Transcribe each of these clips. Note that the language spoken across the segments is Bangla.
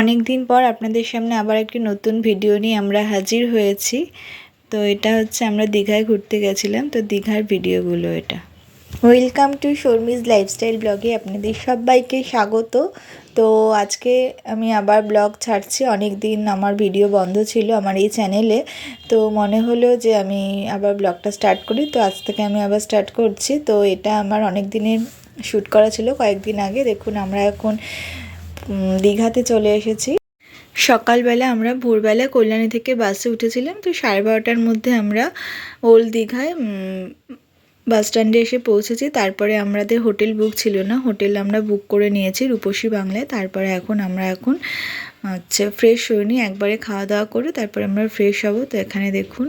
অনেক দিন পর আপনাদের সামনে আবার একটি নতুন ভিডিও নিয়ে আমরা হাজির হয়েছি। তো এটা হচ্ছে আমরা দীঘায় ঘুরতে গেছিলাম। তো দীঘার ভিডিওগুলো এটা। ওয়েলকাম টু শর্মিজ লাইফস্টাইল ব্লগে আপনাদের সবাইকে স্বাগত। তো আজকে আমি আবার ব্লগ ছাড়ছি। অনেক দিন আমার ভিডিও বন্ধ ছিল আমার এই চ্যানেলে। তো মনে হলো যে আমি আবার ব্লগটা স্টার্ট করি। তো আজ থেকে আমি আবার স্টার্ট করছি। তো এটা আমার অনেক দিনের শ্যুট করা ছিল কয়েকদিন আগে। দেখুন আমরা এখন দীঘাতে চলে এসেছি। সকালবেলা আমরা ভোরবেলা কল্যাণী থেকে বাসে উঠেছিলাম, তো সাড়ে বারোটার মধ্যে আমরা ওল্ড দীঘায় বাস স্ট্যান্ডে এসে পৌঁছেছি। তারপরে আমাদের হোটেল বুক ছিল না, হোটেল আমরা বুক করে নিয়েছি রূপসী বাংলায়। তারপরে এখন আমরা এখন হচ্ছে ফ্রেশ হইনি একবারে খাওয়া দাওয়া করে তারপরে আমরা ফ্রেশ হব। তো এখানে দেখুন,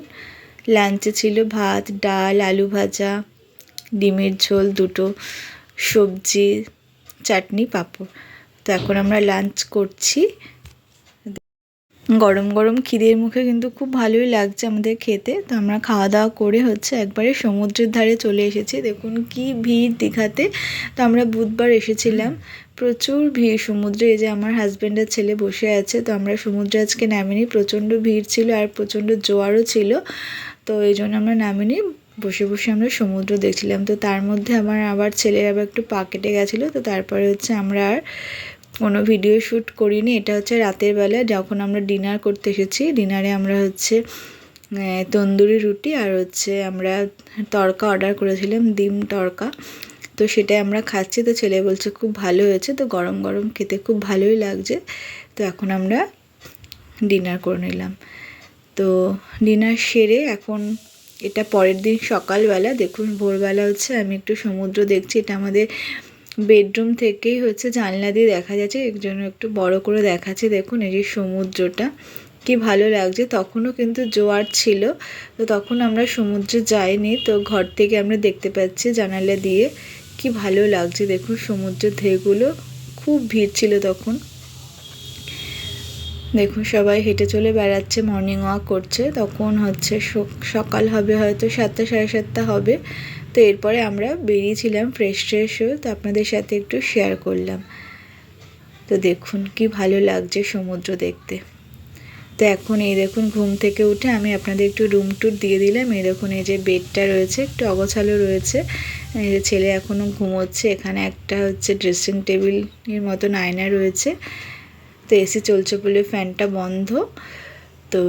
লাঞ্চে ছিল ভাত, ডাল, আলু ভাজা, ডিমের ঝোল, দুটো সবজি, চাটনি, পাঁপড়। তো এখন আমরা লাঞ্চ করছি। গরম গরম খিদের মুখে কিন্তু খুব ভালোই লাগছে আমাদের খেতে। তো আমরা খাওয়া দাওয়া করে হচ্ছে একবারে সমুদ্রের ধারে চলে এসেছি। দেখুন কি ভিড় দীঘাতে। তো আমরা বুধবার এসেছিলাম। প্রচুর ভিড় সমুদ্রে। এই যে আমার হাজব্যান্ডের ছেলে বসে আছে, তো আমরা সমুদ্রে আজকে নামিনি। প্রচণ্ড ভিড় ছিল আর প্রচণ্ড জোয়ারও ছিল। তো এই জন্য আমরা নামিনি। বসে বসে আমরা সমুদ্র দেখছিলাম। তো তার মধ্যে আমার আবার ছেলের আবার একটু পা কেটে গেছিল। তো তারপরে হচ্ছে আমরা আর কোনো ভিডিও শ্যুট করিনি। এটা হচ্ছে রাতের বেলা যখন আমরা ডিনার করতে এসেছি। ডিনারে আমরা হচ্ছে তন্দুরি রুটি আর হচ্ছে আমরা তড়কা অর্ডার করেছিলাম, ডিম তড়কা। তো সেটাই আমরা খাচ্ছি। তো ছেলে বলছে, খুব ভালো হয়েছে। তো গরম গরম খেতে খুব ভালোই লাগছে। তো এখন আমরা ডিনার করে নিলাম। তো ডিনার সেরে এখন এটা পরের দিন সকালবেলা। দেখুন, ভোরবেলা হচ্ছে আমি একটু সমুদ্র দেখছি। এটা আমাদের বেডরুম থেকেই হচ্ছে জানলা দিয়ে দেখা যাচ্ছে, এর জন্য একটু বড় করে দেখাচ্ছে। দেখুন, এই যে সমুদ্রটা, কি ভালো লাগছে। তখনও কিন্তু জোয়ার ছিল, তো তখন আমরা সমুদ্রে যাইনি, তো ঘর থেকে আমরা দেখতে পাচ্ছি জানালা দিয়ে, কি ভালো লাগছে। দেখুন, সমুদ্রের ঢেউগুলো, খুব ভিড় ছিল তখন। দেখুন, সবাই হেঁটে চলে বেড়াচ্ছে মর্নিং ওয়াক করছে। তখন হচ্ছে সকাল হবে হয়তো সাতটা, সাড়ে সাতটা হবে। তো এরপরে আমরা বেরিয়েছিলাম ফ্রেশ ট্রেশ হয়ে তো আপনাদের সাথে একটু শেয়ার করলাম। তো দেখুন কি ভালো লাগছে সমুদ্র দেখতে। তো এখন এই দেখুন ঘুম থেকে উঠে আমি আপনাদের একটু রুম ট্যুর দিয়ে দিলাম। এই দেখুন এই যে বেডটা রয়েছে, একটু অগোছালো রয়েছে। এই যে ছেলে এখনও ঘুমোচ্ছে, এখানে একটা হচ্ছে ড্রেসিং টেবিলের মতন আয়না রয়েছে। তো এসি চলছে বলে ফ্যানটা বন্ধ। তো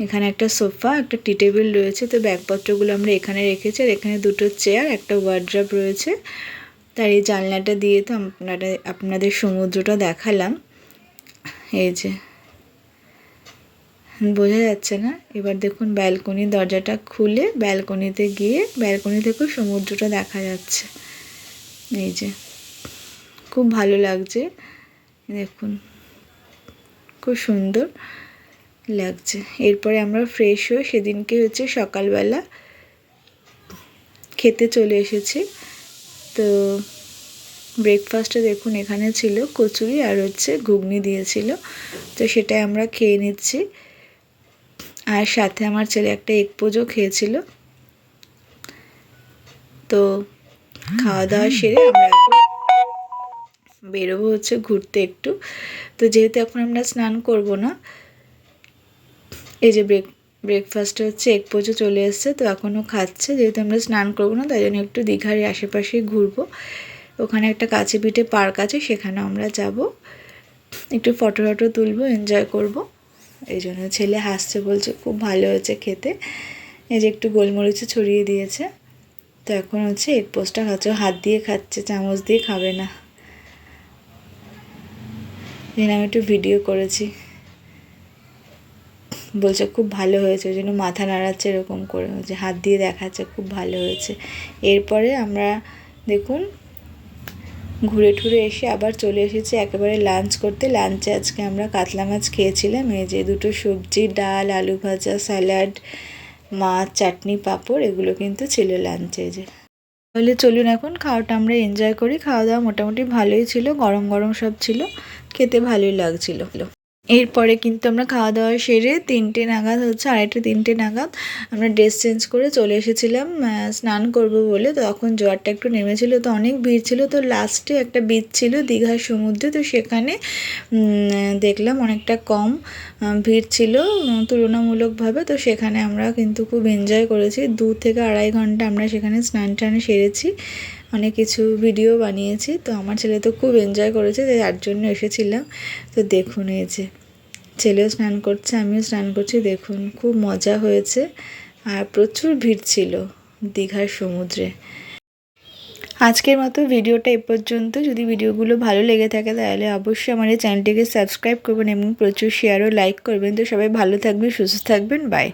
এখানে একটা সোফা, একটা টি টেবিল রয়েছে। তো ব্যাগপত্রগুলো আমরা এখানে রেখেছি আর এখানে দুটো চেয়ার, একটা ওয়ার্ড্রপ রয়েছে। তার এই জানলাটা দিয়ে তো আপনারা, আপনাদের সমুদ্রটা দেখালাম। এই যে। বোঝা যাচ্ছে না? এবার দেখুন ব্যালকনির দরজাটা খুলে ব্যালকনিতে গিয়ে, ব্যালকনি থেকেও সমুদ্রটা দেখা যাচ্ছে। এই যে। খুব ভালো লাগছে। দেখুন। খুব সুন্দর। লাগছে। এরপরে আমরা ফ্রেশ হয়ে সেদিনকে হচ্ছে সকালবেলা খেতে চলে এসেছি। তো ব্রেকফাস্টে দেখুন এখানে ছিল কচুরি আর হচ্ছে ঘুগনি দিয়েছিল। তো সেটাই আমরা খেয়ে নিচ্ছি। আর সাথে আমার ছেলে একটা এগ পোজও খেয়েছিল। তো খাওয়া দাওয়া সেরে আমরা এখন বেরোবো হচ্ছে ঘুরতে একটু। তো যেহেতু এখন আমরা স্নান করব না এই যে ব্রেক ব্রেকফাস্টে হচ্ছে এক পোজো চলে এসছে, তো এখনও খাচ্ছে। যেহেতু আমরা স্নান করব না, তাই জন্য একটু দীঘার আশেপাশেই ঘুরবো। ওখানে একটা কাছে পিঠে পার্ক আছে সেখানে আমরা যাব। একটু ফটো টটো তুলবো এনজয় করব। এই জন্য ছেলে হাসছে, বলছে, খুব ভালো হয়েছে খেতে। এই যে একটু গোলমরিচে ছড়িয়ে দিয়েছে। তো এখন হচ্ছে এগ পোস্টটা খাচ্ছে। হাত দিয়ে খাচ্ছে, চামচ দিয়ে খাবে না। আমি একটু ভিডিও করেছি। বলছে, খুব ভালো হয়েছে। ওই জন্য মাথা নাড়াচ্ছে এরকম করে, যে হাত দিয়ে দেখাচ্ছে, খুব ভালো হয়েছে। এরপরে আমরা দেখুন, ঘুরে টুরে এসে আবার চলে এসেছি একেবারে লাঞ্চ করতে। লাঞ্চে আজকে আমরা কাতলা মাছ খেয়েছিলাম। এই যে দুটো সবজি, ডাল, আলু ভাজা, স্যালাড, মাছ, চাটনি, পাঁপড়, এগুলো কিন্তু ছিল লাঞ্চে যে। তাহলে চলুন এখন খাওয়াটা আমরা এনজয় করি। খাওয়া দাওয়া মোটামুটি ভালোই ছিল, গরম গরম সব ছিল, খেতে ভালোই লাগছিল। এরপরে কিন্তু আমরা খাওয়া দাওয়া সেরে তিনটে নাগাদ হচ্ছে, আড়াইটে তিনটে নাগাদ আমরা ড্রেস চেঞ্জ করে চলে এসেছিলাম স্নান করব বলে। তখন জোয়ারটা একটু নেমেছিল, তো অনেক ভিড় ছিল। তো লাস্টে একটা বিচ ছিল দীঘার সমুদ্রে, তো সেখানে দেখলাম অনেকটা কম ভিড় ছিল তুলনামূলকভাবে। তো সেখানে আমরা কিন্তু খুব এনজয় করেছি। দু থেকে আড়াই ঘণ্টা আমরা সেখানে স্নান টান সেরেছি, অনেক কিছু ভিডিও বানিয়েছি। তো আমার ছেলে তো খুব এনজয় করেছে তার জন্য এসেছিলাম। তো দেখুন এই যে। ছেলেও স্নান করছে, আমিও স্নান করছি, দেখুন খুব মজা হয়েছে। আর প্রচুর ভিড় ছিল দীঘার সমুদ্রে। আজকের মতো ভিডিওটা এ পর্যন্ত। যদি ভিডিওগুলো ভালো লেগে থাকে, তাহলে অবশ্যই আমার এই চ্যানেলটিকে সাবস্ক্রাইব করবেন এবং প্রচুর শেয়ারও লাইক করবেন। তো সবাই ভালো থাকবেন, সুস্থ থাকবেন বাই